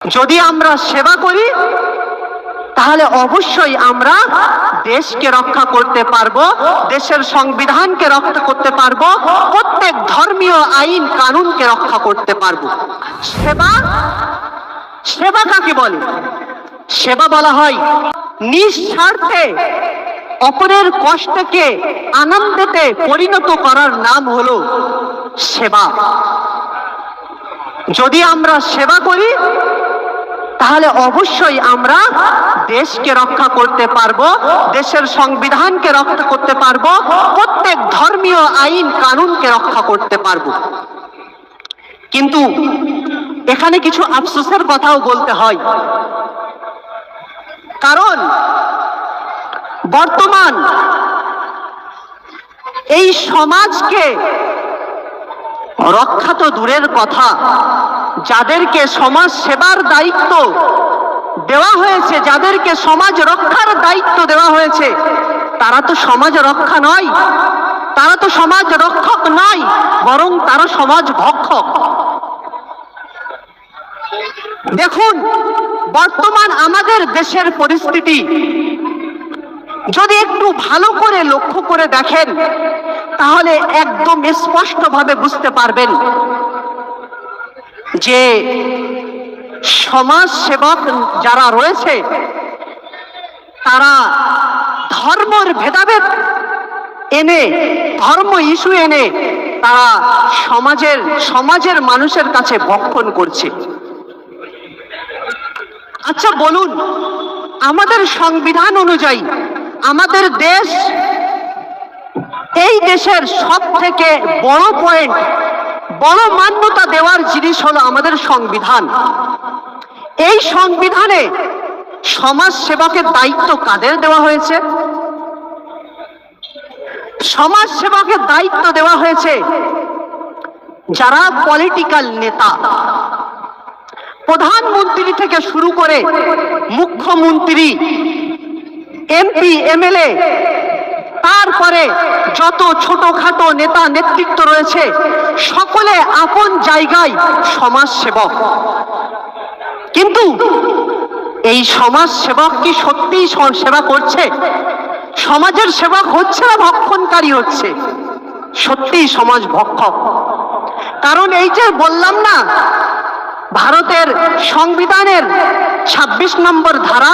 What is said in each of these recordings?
যদি আমরা সেবা করি, তাহলে অবশ্যই আমরা দেশকে রক্ষা করতে পারব, দেশের সংবিধানকে রক্ষা করতে পারব, প্রত্যেক ধর্মীয় আইন, কানুনকে রক্ষা করতে পারব। সেবা সেবা কাকে বলে? সেবা বলা হয় নিঃস্বার্থে অপরের কষ্টকে আনন্দেতে পরিণত করার নাম হলো সেবা। যদি আমরা সেবা করি তাহলে অবশ্যই আমরা দেশকে রক্ষা করতে পারব, দেশের সংবিধানকে রক্ষা করতে পারব, প্রত্যেক ধর্মীয় আইন, কানুনকে রক্ষা করতে পারব। কিন্তু এখানে কিছু আফসোসের কথাও বলতে হয়। কারণ বর্তমান এই সমাজকে রক্ষা তো দূরের কথা যাদেরকে সমাজ সেবার দায়িত্ব দেওয়া হয়েছে, যাদেরকে সমাজ রক্ষার দায়িত্ব দেওয়া হয়েছে, তারা তো সমাজ রক্ষা নয়। তারা তো সমাজ রক্ষক নয়, বরং তারা সমাজ ভক্ষক। দেখুন, বর্তমান আমাদের দেশের পরিস্থিতি। যদি একটু ভালো করে লক্ষ্য করে দেখেন, তাহলে একদম স্পষ্টভাবে বুঝতে পারবেন যে সমাজ সেবক যারা রয়েছে, তারা ধর্মের ভেদাভেদ এনে, ধর্ম ইস্যু এনে তারা সমাজের সমাজের মানুষের কাছে ভক্ষণ করছে। আচ্ছা বলুন, আমাদের সংবিধান অনুযায়ী আমাদের দেশ এই দেশের সব থেকে বড় পয়েন্ট বড় মান্যতা দেওয়ার জিনিস হলো আমাদের সংবিধান। এই সংবিধানে সমাজ সেবকের দায়িত্ব কাদের দেওয়া হয়েছে? সমাজ সেবকের দায়িত্ব দেওয়া হয়েছে যারা পলিটিক্যাল নেতা। প্রধানমন্ত্রী থেকে শুরু করে মুখ্যমন্ত্রী, এমপি, এমএলএ তারপরে যত ছোটখাটো নেতা নেতৃত্ব রয়েছে, সকলে আপন জায়গায় সমাজ সেবক কিন্তু এই সমাজ সেবক কি সত্যিই সেবা করছে? সমাজের সেবক হচ্ছে না ভক্ষণকারী হচ্ছে? সত্যিই সমাজ ভক্ষক। কারণ এই যে বললাম না, ভারতের সংবিধানের ২৬ নম্বর ধারা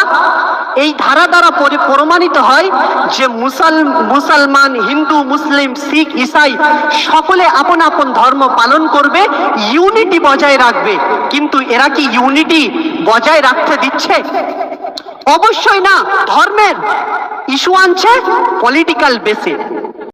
এই ধারা দ্বারা প্রমাণিত হয় যে মুসল মুসলমান, হিন্দু, মুসলিম, শিখ, ইসাই সকলে আপন আপন ধর্ম পালন করবে, ইউনিটি বজায় রাখবে। কিন্তু এরা কি ইউনিটি বজায় রাখতে দিচ্ছে? অবশ্যই না। ধর্মের ইস্যু আনছে পলিটিক্যাল বেসে